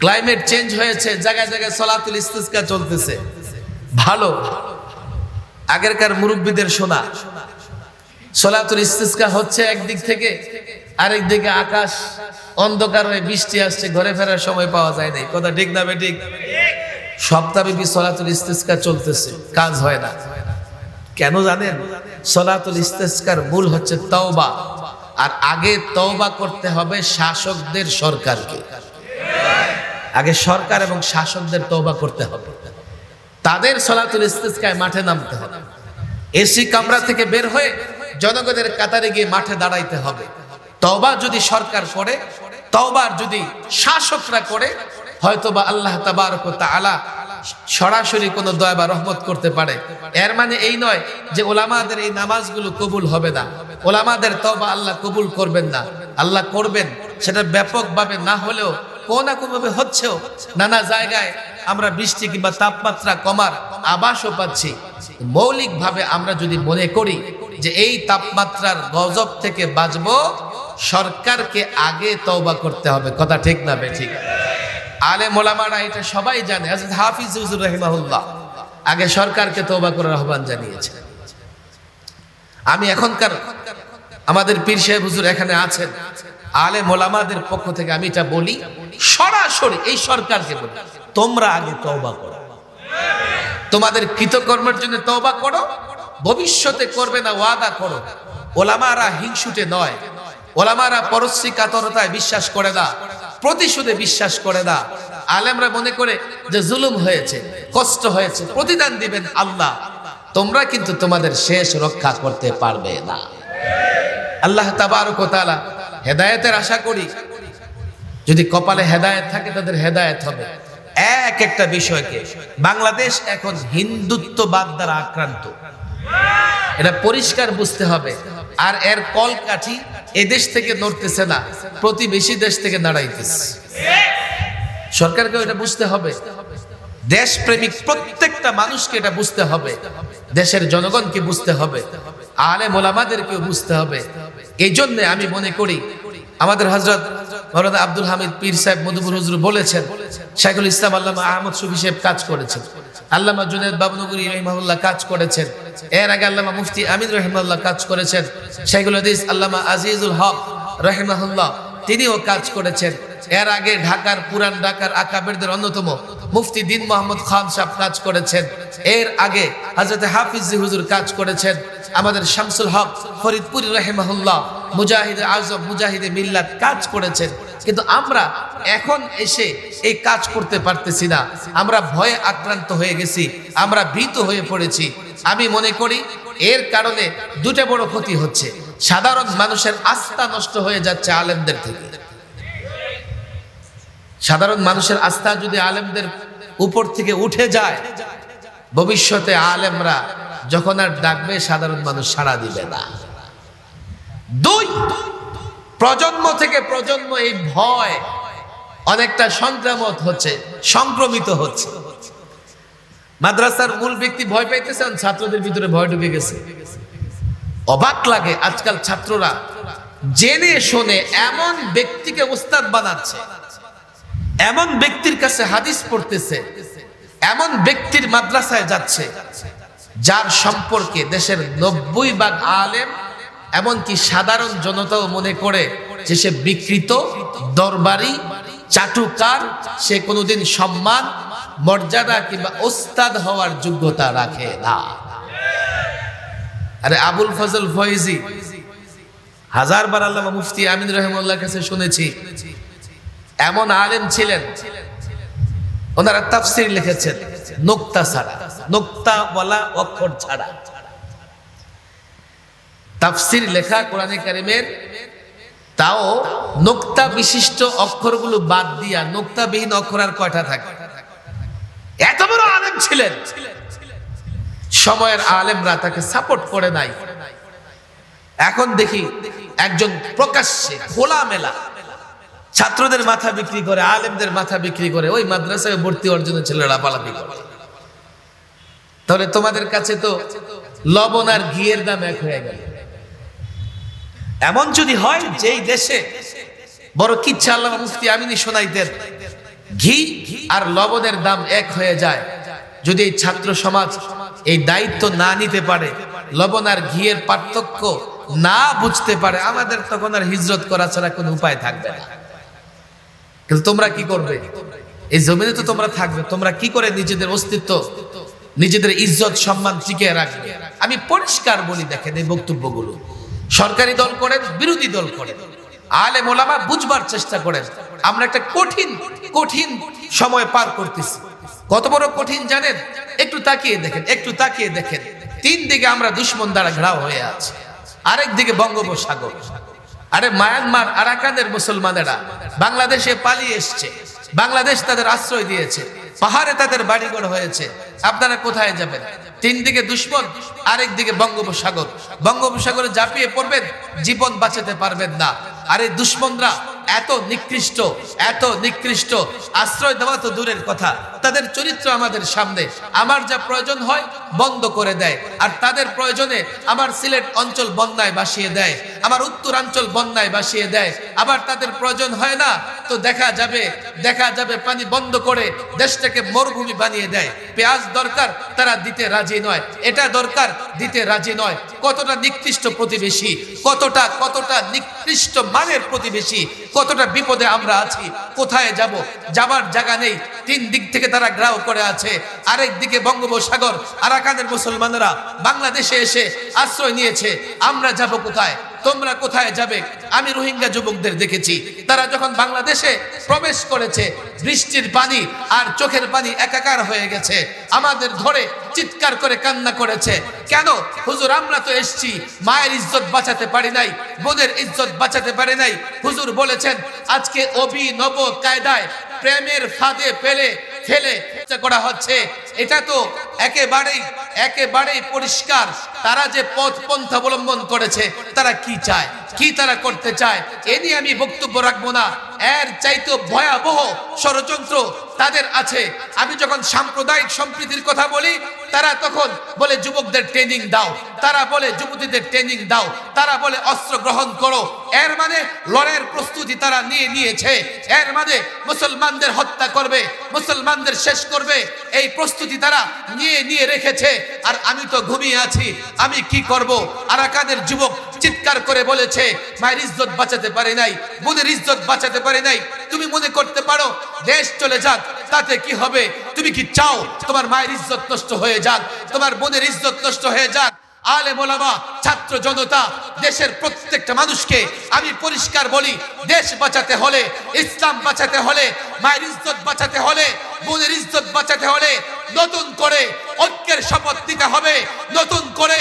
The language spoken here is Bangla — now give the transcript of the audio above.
ক্লাইমেট চেঞ্জ হয়েছে, জায়গায় জায়গায় সলাতুল ইস্তিসকা চলতেছে। ভালো। আগেরকার মুরব্বীদের শোনা। সলাতুল ইস্তিসকা হচ্ছে একদিক থেকে আরেক দিকে আকাশ, অন্ধকার হয়ে বৃষ্টি আসছে, ঘরে ফেরার সময় পাওয়া যায় নাই। কথা ঠিক না বেঠিক? সপ্তাহব্যাপী সলাতুল ইস্তিসকা চলতেছে, কাজ হয় না। কেন জানেন? সলাতুল ইস্তেস্কার মূল হচ্ছে তওবা। আর আগে তওবা করতে হবে শাসকদের সরকারকে। আগে সরকার এবং শাসকদের তওবা করতে হবে। তাদের সলাতুল ইস্তেস্কায় মাঠে নামতে হবে। এসি কামরা থেকে বের হয়ে জনগণের কাতারে গিয়ে মাঠে দাঁড়াইতে হবে। তওবা যদি সরকার করে, তওবার যদি শাসকরা করে, হয়তোবা আল্লাহ তাবারক তাআলা সরাসরি কোনো দয়া বা রহমত করতে পারে। এর মানে এই নয় যে ওলামাদের এই নামাজগুলো কবুল হবে না। ওলামাদের তবা আল্লাহ কবুল করবেন না। আল্লাহ করবেন, সেটা ব্যাপকভাবে না হলেও কোনো না কোনোভাবে হচ্ছেও নানা জায়গায় আমরা বৃষ্টি কিংবা তাপমাত্রা কমার আবাসও পাচ্ছি। মৌলিকভাবে আমরা যদি মনে করি যে এই তাপমাত্রার গজব থেকে বাঁচবো, সরকারকে আগে তওবা করতে হবে। কথা ঠিক না বে ঠিক? আলে মোলামারা এটা সবাই জানে। হাফিজ হুজুর রহিমাহুল্লাহ আগে সরকারকে তওবা করার আহ্বান জানিয়েছে আমি এখনকার আমাদের পীর সাহেব হুজুর এখানে আছেন। আলে মোলামাদের পক্ষ থেকে আমি এটা বলি, সরাসরি এই সরকারকে বলি, তোমরা আগে তওবা করো। তোমাদের কৃতকর্মের জন্য তওবা করো, ভবিষ্যতে করবে না ওয়াদা করো। ওলামারা হিংসুটে নয়, ওলামারা পরশ্রী কাতরতায় বিশ্বাস করে না, প্রতিশোধে বিশ্বাস করে না। আলেমরা মনে করে যে জুলুম হয়েছে, কষ্ট হয়েছে, প্রতিদান দিবেন আল্লাহ। তোমরা কিন্তু তোমাদের শেষ রক্ষা করতে পারবে না। আল্লাহ তাবারক তাআলা হেদায়েতের আশা করি, যদি কপালে হেদায়েত থাকে তাদের হেদায়েত হবে। এক একটা বিষয়কে, বাংলাদেশ এখন হিন্দুত্ববাদ দ্বারা আক্রান্ত। এটা পরিষ্কার বুঝতে হবে। আর এর কলকাঠি এদেশ থেকে নড়তেছে না, প্রতিবেশী দেশ থেকে দাঁড়াইতেছে সরকারকে এটা বুঝতে হবে। দেশপ্রেমিক প্রত্যেকটা মানুষকে এটা বুঝতে হবে। দেশের জনগণকে বুঝতে হবে। আলে মোলামাদেরকেও বুঝতে হবে। এই জন্যে আমি মনে করি আমাদের হজরত মৌলানা আব্দুল হামিদ পীর সাহেব মধুপুর হুজুর বলেছেন, শাইখুল ইসলাম আল্লামা আহমদ সুফি সাহেব কাজ করেছেন, আল্লামা জুনেদ বাবনগরী রহিমাহুল্লাহ কাজ করেছেন, এর আগে আল্লামা মুফতি আমিন রহিমাল্লাহ কাজ করেছেন, শাইখুল হাদিস আল্লামা আজিজুল হক রহিমাহুল্লাহ তিনিও কাজ করেছেন, এর আগে ঢাকার পুরান ঢাকার আকাবেরদের অন্যতম মুফতি দিন মোহাম্মদ খান সাহেব কাজ করেছেন, এর আগে হজরত হাফিজ হুজুর কাজ করেছেন, আমাদের শামসুল হক ফরিদপুর রহেমাহুল্লাহ মুজাহিদ আজম মুজাহিদে মিল্লাত কাজ করেছেন। কিন্তু আমরা এখন এসে এই কাজ করতে পারতেছি না। আমরা ভয়ে আক্রান্ত হয়ে গেছি, আমরা ভীত হয়ে পড়েছি। আমি মনে করি এর কারণে দুটো বড় ক্ষতি হচ্ছে। সাধারণ মানুষের আস্থা নষ্ট হয়ে যাচ্ছে আলেমদের থেকে। সাধারণ মানুষের আস্থা যদি আলেমদের উপর থেকে উঠে যায়, ভবিষ্যতে আলেমরা যখন আর ডাকবে, সাধারণ মানুষ সাড়া দিবে না। দুই, প্রজন্ম থেকে প্রজন্ম এই ভয় অনেকটা সংক্রামক হচ্ছে, সংক্রমিত হচ্ছে। মাদ্রাসার মূল ব্যক্তি ভয় পাইতেছেন ছাত্রদের ভিতরে ভয় ঢুকে গেছে। অবাক লাগে আজকাল ছাত্ররা জেনে শোনে এমন ব্যক্তিকে উস্তাদ বানাচ্ছে, এমন ব্যক্তির কাছে হাদিস পড়তেছে, এমন ব্যক্তির মাদ্রাসায় যাচ্ছে, যার সম্পর্কে দেশের নব্বই ভাগ আলেম এমনকি সাধারণ জনতাও মনে করে যে সে বিকৃত, দরবারি, চাটুকার, সে কোনোদিন সম্মান, মর্যাদা কিংবা ওস্তাদ হওয়ার যোগ্যতা রাখে না। আরে আবুল ফজল ফয়েজি, হাজারবার আল্লাহ মুফতি আমিন রহমুল্লাহ কাছে শুনেছি, এমন আলেম ছিলেন, ওনারা তাফসির লিখেছেন, নোক্তা ছাড়া, নোক্তা বলা অক্ষর ছাড়া। তাফসির লেখা কোরআনে কারিমের, তাও নোক্তা বিশিষ্ট অক্ষরগুলো বাদ দিয়া, নোক্তাবিহীন অক্ষর আর কয়টা থাকে? এত বড় আলেম ছিলেন। সময়ের আলেমরা তাকে সাপোর্ট করে নাই। এখন দেখি একজন প্রকাশ্যে খোলা মেলা ছাত্রদের মাথা বিক্রি করে, আলেমদের মাথা বিক্রি করে, ওই মাদ্রাসায় ভর্তি অর্জনের ছেলেরা পালাপি করে। তাহলে তোমাদের কাছে তো লবণ আর ঘিয়ের দাম এক হয়ে গেল। এমন যদি হয়, যেই দেশে বড় কিচ্ছা আল্লাহ মুফতি আমিনি শোনাইতেন ঘি আর লবণের দাম এক হয়ে যায়, যদি এই ছাত্র সমাজ এই দায়িত্ব না নিতে পারে, লবণ আর ঘিয়ের পার্থক্য না বুঝতে পারে, আমাদের তখন আর হিজরত করা ছাড়া কোনো উপায় থাকবে না। কিন্তু তোমরা কি করবে? এই জমিনে তো তোমরা থাকবে, তোমরা কি করে নিজেদের অস্তিত্ব, নিজেদের ইজ্জত, সম্মান টিকিয়ে রাখবে? আমি পরিষ্কার বলি, দেখেন এই বক্তব্যগুলো। সরকারি দল করেন, বিরোধী দল করেন। আলে মোলামা বুঝবার চেষ্টা করেন। আমরা একটা কঠিন কঠিন সময় পার করতেছি। কত বড় কঠিন জানেন? একটু তাকিয়ে দেখেন, একটু তাকিয়ে দেখেন। তিন দিকে আমরা দুশ্মন দ্বারা ঘেরাও হয়ে আছি। আরেক দিকে বঙ্গোপসাগর। আরে মায়ানমার, আরাকানের মুসলমানেরা বাংলাদেশে পালিয়ে এসছে। বাংলাদেশ তাদের আশ্রয় দিয়েছে। পাহাড়ে তাদের বাড়িঘর হয়েছে। আপনারা কোথায় যাবেন? তিন দিকে দুশ্মন আরেক দিকে বঙ্গোপসাগর। বঙ্গোপসাগরে জাপিয়ে পড়বেন, জীবন বাঁচাতে পারবেন না। আরে দুশ্মনরা এত নিকৃষ্ট এত নিকৃষ্ট, আশ্রয় দেওয়া তো দূরের কথা। তাদের চরিত্র আমাদের সামনে। আমার যা প্রয়োজন হয়, বন্ধ করে দেয়। আর তাদের প্রয়োজনে আমার সিলেট অঞ্চল বন্যায় বাসিয়ে দেয়। আমার উত্তরাঞ্চল বন্যায় বাসিয়ে দেয়। আবার তাদের প্রয়োজন হয় না, তো দেখা যাবে দেখা যাবে পানি বন্ধ করে দেশটাকে মরুভূমি বানিয়ে দেয়। পেঁয়াজ দরকার, তারা দিতে রাজি নয়। এটা দরকার, দিতে রাজি নয়। কতটা নিকৃষ্ট প্রতিবেশী, কতটা কতটা নিকৃষ্ট মানের প্রতিবেশী কতটা বিপদে আমরা আছি, কোথায় যাব, যাবার জায়গা নেই। তিন দিক থেকে তারা গ্রাউ করে আছে। আরেক দিকে বঙ্গোপসাগর, আরাকানের মুসলমানরা বাংলাদেশে এসে আশ্রয় নিয়েছে। আমরা যাব কোথায়? তোমরা কোথায় যাবে? আমি রোহিঙ্গা যুবকদের দেখেছি। তারা যখন বাংলাদেশে প্রবেশ করেছে, বৃষ্টির পানি আর চোখের পানি একাকার হয়ে গেছে, আমাদের ধরে চিৎকার করে কান্না করেছে। কেন? হুজুর, আমরা তো এসছি, মায়ের ইজ্জত বাঁচাতে পারি নাই, বোনের ইজ্জত বাঁচাতে পারি নাই। হুজুর বলেছেন, আজকে অভিনব কায়দায় প্রেমের ফাঁদে ফেলে ফেলে করা হচ্ছে। এটা তো একেবারেই একেবারেই পরিষ্কার। তারা যে পথ পন্থা অবলম্বন করেছে, তারা কি চায়? কি তারা করতে চায়? এ নিয়ে আমি বক্তব্য রাখব না। এর চাইতো ভয়াবহ ষড়যন্ত্র তাদের আছে। আমি যখন সাম্প্রদায়িক সম্প্রীতির কথা বলি, তারা তখন বলে, যুবকদের ট্রেনিং দাও। তারা বলে, যুবতীদের ট্রেনিং দাও। তারা বলে, অস্ত্র গ্রহণ করো। এর মানে লড়াইয়ের প্রস্তুতি তারা নিয়ে নিয়েছে। এর মানে মুসলমানদের হত্যা করবে, মুসলমানদের শেষ করবে। এই প্রস্তুতি তারা নিয়ে নিয়ে রেখেছে। আর আমি তো ঘুমিয়ে আছি। আমি কি করব? আরাকানের যুবক চিৎকার করে বলেছে, মায়ের ইজ্জত বাঁচাতে পারে নাই। বোনের ইজ্জত বাঁচাতে পারে নাই। তুমি মনে করতে পারো, দেশ চলে যাক, তাতে কি হবে? তুমি কি চাও তোমার মায়ের ইজ্জত নষ্ট হয়ে যাক, তোমার বোনের ইজ্জত নষ্ট হয়ে যাক? আলে মোলামা ছাত্র জনতা, দেশের প্রত্যেকটা মানুষকে আমি পরিষ্কার বলি, দেশ বাঁচাতে হলে, ইসলাম বাঁচাতে হলে, মায়ের ইজ্জত বাঁচাতে হলে, বোনের ইজ্জত বাঁচাতে হলে নতুন করে ঐক্যের শপথ নিতে হবে, নতুন করে